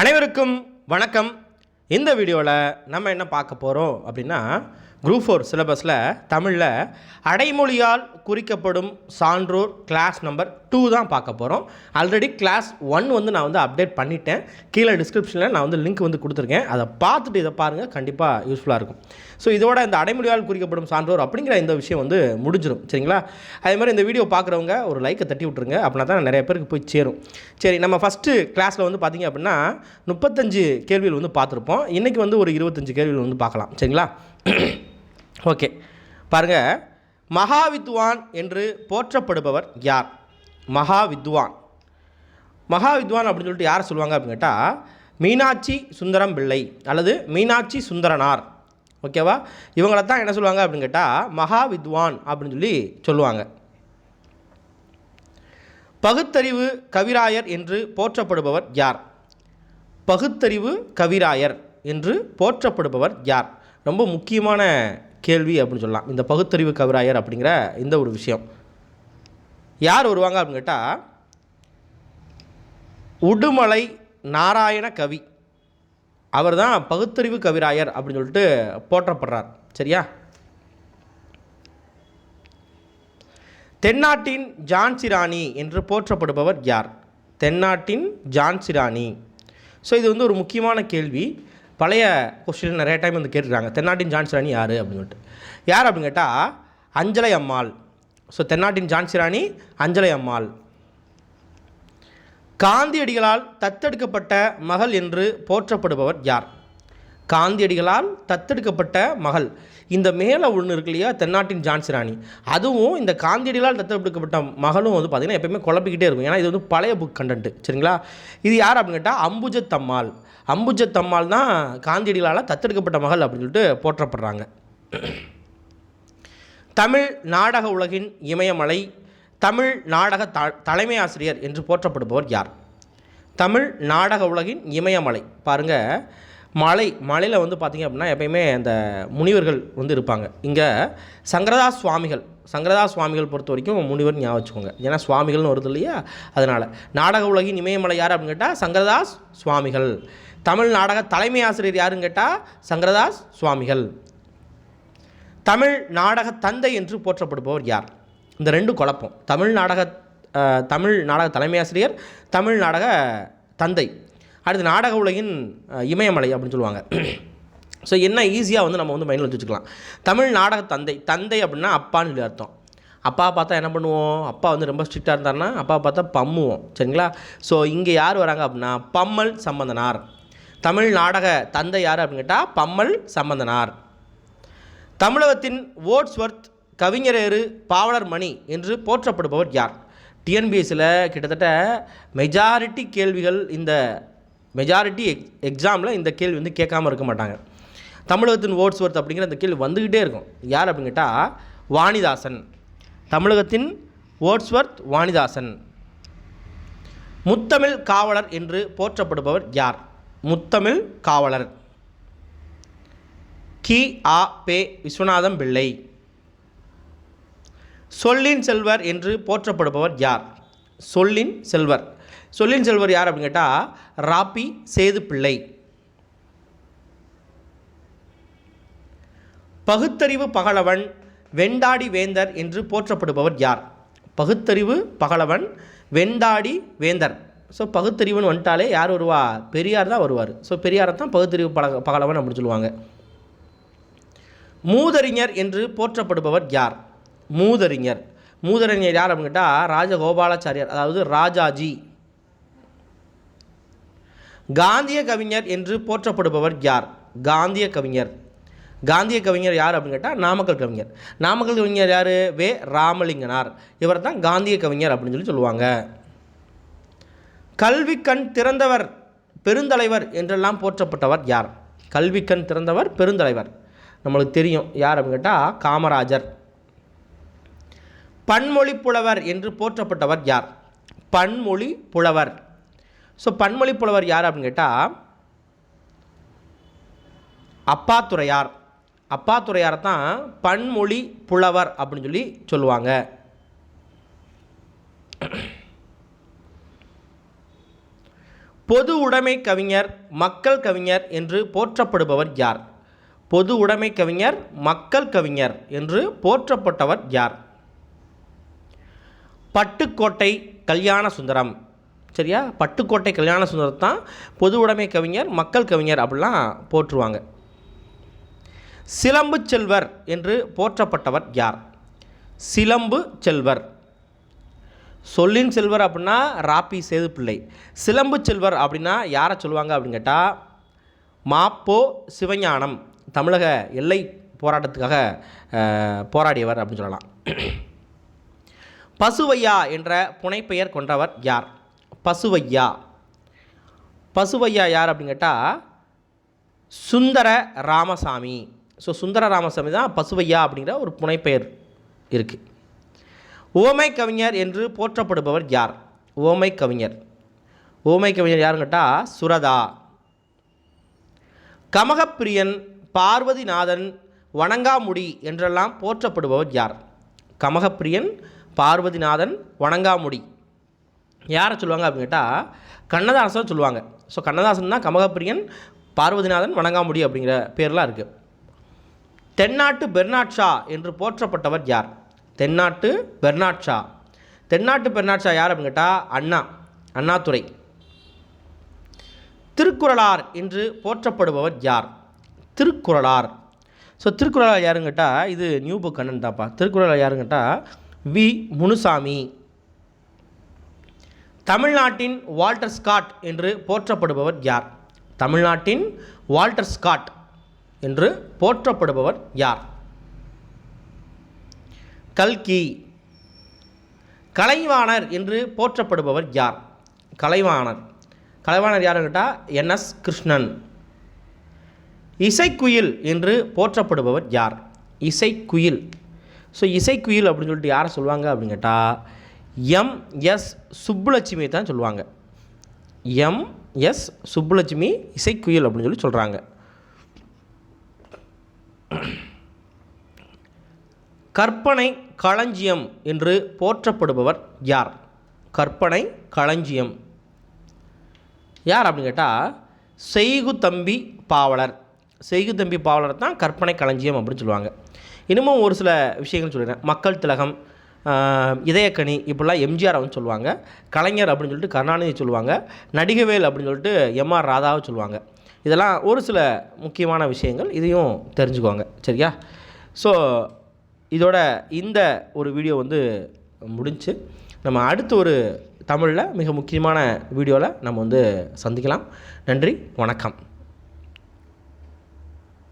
அனைவருக்கும் வணக்கம். இந்த வீடியோவில் நம்ம என்ன பார்க்க போகிறோம் அப்படின்னா குரூப் ஃபோர் சிலபஸில் தமிழில் அடைமொழியால் குறிக்கப்படும் சான்றோர் கிளாஸ் நம்பர் டூ தான் பார்க்க போகிறோம் ஆல்ரெடி கிளாஸ் ஒன் வந்து நான் வந்து அப்டேட் பண்ணிட்டேன். கீழே டிஸ்கிரிப்ஷனில் நான் வந்து லிங்க் வந்து கொடுத்துருக்கேன். அதை பார்த்துட்டு இதை பாருங்கள் கண்டிப்பாக யூஸ்ஃபுல்லாக இருக்கும். ஸோ இதோட இந்த அடைமொழியால் குறிக்கப்படும் சான்றோர் அப்படிங்கிற இந்த விஷயம் வந்து முடிஞ்சிடும் சரிங்களா? அதே மாதிரி இந்த வீடியோ பார்க்குறவங்க ஒரு லைக்கை தட்டி விட்ருங்க அப்படின்னா தான் நிறைய பேருக்கு போய் சேரும். சரி நம்ம ஃபஸ்ட்டு கிளாஸில் வந்து பார்த்தீங்க அப்படின்னா முப்பத்தஞ்சு கேள்விகள் வந்து பார்த்துருப்போம். இன்றைக்கி வந்து ஒரு இருபத்தஞ்சு கேள்விகள் வந்து பார்க்கலாம். சரிங்களா? ஓகே. பாருங்கள் மகாவித்வான் என்று போற்றப்படுபவர் யார்? மகாவித்வான். மகாவித்வான் அப்படின்னு சொல்லிட்டு யாரை சொல்லுவாங்க அப்படின்னு கேட்டால் மீனாட்சி சுந்தரம் பிள்ளை அல்லது மீனாட்சி சுந்தரனார். ஓகேவா இவங்கள தான் என்ன சொல்லுவாங்க அப்படின்னு கேட்டால் மகாவித்வான் அப்படின்னு சொல்லி சொல்லுவாங்க. பகுத்தறிவு கவிராயர் என்று போற்றப்படுபவர் யார்? பகுத்தறிவு கவிராயர் என்று போற்றப்படுபவர் யார்? ரொம்ப முக்கியமான கேள்வி அப்படின்னு சொல்லலாம். இந்த பகுத்தறிவு கவிராயர் அப்படிங்கிற இந்த ஒரு விஷயம். யார் வருவாங்க அப்படின்னு கேட்டால் உடுமலை நாராயண கவி. அவர் தான் பகுத்தறிவு கவிராயர் அப்படின்னு சொல்லிட்டு போற்றப்படுறார். சரியா? தென்னாட்டின் ஜான்சிராணி என்று போற்றப்படுபவர் யார்? தென்னாட்டின் ஜான்சிராணி ஸோ இது வந்து ஒரு முக்கியமான கேள்வி. பழைய கொஸ்டின் நிறைய டைம் வந்து கேட்டுருக்காங்க. தென்னாட்டின் ஜான்சி ராணி யார் அப்படின்னு சொல்லிட்டு. யார் அப்படின்னு கேட்டால் அஞ்சலை அம்மாள். ஸோ தென்னாட்டின் ஜான்சி ராணி அஞ்சலை அம்மாள். காந்தியடிகளால் தத்தெடுக்கப்பட்ட மகள் என்று போற்றப்படுபவர் யார்? காந்தியடிகளால் தத்தெடுக்கப்பட்ட மகள். இந்த மேலே ஒன்று இருக்கு இல்லையா? தென்னாட்டின் ஜான்சி ராணி அதுவும் இந்த காந்தியடிகளால் தத்தெடுக்கப்பட்ட மகளும் வந்து பார்த்திங்கன்னா எப்பயுமே குழப்பிக்கிட்டே இருக்கும். ஏன்னா இது வந்து பழைய புக் கண்டென்ட்டு சரிங்களா? இது யார் அப்படின்னு கேட்டால் அம்புஜத்தம்மாள். அம்புஜத்தம்மாள் தான் காந்தியடிகளால் தத்தெடுக்கப்பட்ட மகள் அப்படின்னு சொல்லிட்டு போற்றப்படுறாங்க. தமிழ் நாடக உலகின் இமயமலை தமிழ் நாடக த தலைமை ஆசிரியர் என்று போற்றப்படுபவர் யார்? தமிழ் நாடக உலகின் இமயமலை. பாருங்கள் மலை மலையில் வந்து பார்த்திங்க அப்படின்னா எப்பயுமே அந்த முனிவர்கள் வந்து இருப்பாங்க. இங்கே சங்கரதாஸ் சுவாமிகள் சங்கரதாஸ் சுவாமிகள் பொறுத்த வரைக்கும் முனிவர் ஞாபகம் வச்சுக்கோங்க. ஏன்னா சுவாமிகள்னு வருது இல்லையா? அதனால். நாடக உலகின் இமயமலை யார் அப்படின்னு கேட்டால் சங்கரதாஸ் சுவாமிகள் தமிழ் நாடக தலைமை ஆசிரியர் யாருன்னு கேட்டால் சங்கரதாஸ் சுவாமிகள் தமிழ் நாடக தந்தை என்று போற்றப்படுபவர் யார்? இந்த ரெண்டு குழப்பம். தமிழ் நாடக தமிழ் நாடக தலைமை ஆசிரியர் தமிழ் நாடக தந்தை. அடுத்து நாடக உலகின் இமயமலை அப்படின்னு சொல்லுவாங்க. ஸோ என்ன ஈஸியாக வந்து நம்ம வந்து மைண்டில் வச்சுக்கலாம். தமிழ் நாடக தந்தை. தந்தை அப்படின்னா அப்பான்னு சொல்லி அர்த்தம். அப்பா பார்த்தா என்ன பண்ணுவோம்? அப்பா வந்து ரொம்ப ஸ்ட்ரிக்டாக இருந்தாருன்னா அப்பா பார்த்தா பம்முவோம். சரிங்களா? ஸோ இங்கே யார் வராங்க அப்படின்னா பம்மல் சம்பந்தனார். தமிழ் நாடக தந்தை யார் அப்படின்னு கேட்டால் பம்மல் சம்பந்தனார். தமிழகத்தின் ஓட்ஸ்வர்த் கவிஞரேறு பாவலர் மணி என்று போற்றப்படுபவர் யார்? டிஎன்பிஎஸ்சியில் கிட்டத்தட்ட மெஜாரிட்டி கேள்விகள் இந்த மெஜாரிட்டி எக் எக்ஸாமில் இந்த கேள்வி வந்து கேட்காம இருக்க மாட்டாங்க. தமிழகத்தின் ஓட்ஸ்வர்த் அப்படிங்கிற அந்த கேள்வி வந்துக்கிட்டே இருக்கும். யார் அப்படின்னு கேட்டால் வாணிதாசன். தமிழகத்தின் ஓட்ஸ்வர்த் வாணிதாசன். முத்தமிழ் காவலர் என்று போற்றப்படுபவர் யார்? முத்தமிழ் காவலர். கி. ஆ. பே. விஸ்வநாதம் பிள்ளை. சொல்லின் செல்வர் என்று போற்றப்படுபவர் யார்? சொல்லின் செல்வர். சொல்லின் செல்வர் யார் அப்படின்னு கேட்டால் ராப்பி சேது பிள்ளை பகுத்தறிவு பகலவன் வெண்டாடி வேந்தர் என்று போற்றப்படுபவர் யார்? பகுத்தறிவு பகலவன் வெண்டாடி வேந்தர். ஸோ பகுத்தறிவுன்னு வந்துட்டாலே யார் வருவா? பெரியார் தான் வருவார். ஸோ பெரியாரை தான் பகுத்தறிவு பழக பகலவன் அப்படின்னு சொல்லுவாங்க. மூதறிஞர் என்று போற்றப்படுபவர் யார்? மூதறிஞர். மூதறிஞர் யார் அப்படின்னு கேட்டால் ராஜகோபாலாச்சாரியார் அதாவது ராஜாஜி. காந்திய கவிஞர் என்று போற்றப்படுபவர் யார்? காந்திய கவிஞர். காந்திய கவிஞர் யார் அப்படின்னு கேட்டால் நாமக்கல் கவிஞர். நாமக்கல் கவிஞர் யார்? வே. ராமலிங்கனார். இவர் தான் காந்திய கவிஞர் அப்படின்னு சொல்லி சொல்லுவாங்க. கல்விக்கண் திறந்தவர் பெருந்தலைவர் என்றெல்லாம் போற்றப்பட்டவர் யார்? கல்விக்கண் திறந்தவர் பெருந்தலைவர். நம்மளுக்கு தெரியும் யார் அப்படின்னு கேட்டால் காமராஜர். பன்மொழி புலவர் என்று போற்றப்பட்டவர் யார்? பன்மொழி புலவர். ஸோ பன்மொழி புலவர் யார் அப்படின்னு கேட்டால் அப்பாத்துறையார். அப்பாத்துறையார் தான் பன்மொழி புலவர் அப்படின்னு சொல்லி சொல்லுவாங்க. பொது உடைமை கவிஞர் மக்கள் கவிஞர் என்று போற்றப்படுபவர் யார்? பொது உடைமை கவிஞர் மக்கள் கவிஞர் என்று போற்றப்பட்டவர் யார்? பட்டுக்கோட்டை கல்யாண சுந்தரம். சரியா? பட்டுக்கோட்டை கல்யாண சுந்தரம் தான் பொது உடைமை கவிஞர் மக்கள் கவிஞர் அப்படிலாம் போற்றுவாங்க. சிலம்பு செல்வர் என்று போற்றப்பட்டவர் யார்? சிலம்பு செல்வர். சொல்லின் செல்வர் அப்படின்னா ராப்பி சேதுப்பிள்ளை. சிலம்பு செல்வர் அப்படின்னா யாரை சொல்லுவாங்க அப்படின்னு கேட்டால் மாப்போ சிவஞானம் தமிழக எல்லை போராட்டத்துக்காக போராடியவர் அப்படின்னு சொல்லலாம். பசுவையா என்ற புனைப்பெயர் கொண்டவர் யார்? பசுவையா. பசுவையா யார் அப்படின்னு கேட்டால் சுந்தர ராமசாமி. ஸோ சுந்தர ராமசாமி தான் பசுவையா அப்படிங்கிற ஒரு புனைப்பெயர் இருக்குது ஓமை கவிஞர் என்று போற்றப்படுபவர் யார்? ஓமை கவிஞர். ஓமை கவிஞர் யாருன்னு கேட்டால் சுரதா. கமகப்பிரியன் பார்வதிநாதன் வணங்காமுடி என்றெல்லாம் போற்றப்படுபவர் யார்? கமகப்பிரியன் பார்வதிநாதன் வணங்காமுடி. யாரை சொல்லுவாங்க அப்படின்னு கேட்டால் கண்ணதாசன் சொல்லுவாங்க. ஸோ கண்ணதாசன் தான் கமகப்பிரியன் பார்வதிநாதன் வணங்காமுடி அப்படிங்கிற பேர்லாம் இருக்குது தென்னாட்டு பெர்னாட்ஷா என்று போற்றப்பட்டவர் யார்? தென்னாட்டு பெர்னாட்ஷா தென்னாட்டு பெர்னாட்ஷா யார் அப்படின்னு கேட்டால் அண்ணா அண்ணாதுரை. திருக்குறளார் என்று போற்றப்படுபவர் யார்? திருக்குறளார். ஸோ திருக்குறளார் யாருன்னு கேட்டால் இது நியூ புக் அண்ணன் தான்ப்பா. திருக்குறளார் யாருன்னு கேட்டால் வி. முனுசாமி. தமிழ்நாட்டின் வால்டர் ஸ்காட் என்று போற்றப்படுபவர் யார்? தமிழ்நாட்டின் வால்டர் ஸ்காட். என்று போற்றப்படுபவர் யார்? கல்கி. கலைவாணர் என்று போற்றப்படுபவர் யார்? கலைவாணர். கலைவாணர் யாருன்னு கேட்டால் என்எஸ் கிருஷ்ணன். இசைக்குயில் என்று போற்றப்படுபவர் யார்? இசைக்குயில். ஸோ இசைக்குயில் அப்படின்னு சொல்லிட்டு யாரை சொல்லுவாங்க அப்படின்னு கேட்டால் எம். எஸ். சுப்புலட்சுமி தான் சொல்லுவாங்க. எம். எஸ். சுப்புலட்சுமி இசைக்குயில் அப்படின்னு சொல்லி சொல்கிறாங்க கற்பனை களஞ்சியம் என்று போற்றப்படுபவர் யார்? கற்பனை களஞ்சியம். யார் அப்படின்னு கேட்டால் செய்கு தம்பி பாவலர். செய்கு தம்பி பாவலர் தான் கற்பனை களஞ்சியம் அப்படின்னு சொல்லுவாங்க. இன்னமும் ஒரு சில விஷயங்கள் சொல்லிடுறேன். மக்கள் திலகம் இதயக்கணி இதயக்கனி இப்படிலாம் எம்ஜிஆர் வந்து சொல்லுவாங்க. கலைஞர் அப்படின்னு சொல்லிட்டு கருணாநிதி சொல்லுவாங்க. நடிகவேல் அப்படின்னு சொல்லிட்டு எம்ஆர் ராதாவை சொல்லுவாங்க. இதெல்லாம் ஒரு சில முக்கியமான விஷயங்கள். இதையும் தெரிஞ்சுக்குவாங்க. சரியா? ஸோ இதோட இந்த ஒரு வீடியோ வந்து முடிஞ்சு. நம்ம அடுத்த ஒரு தமிழில் மிக முக்கியமான வீடியோவில் நம்ம வந்து சந்திக்கலாம். நன்றி வணக்கம்.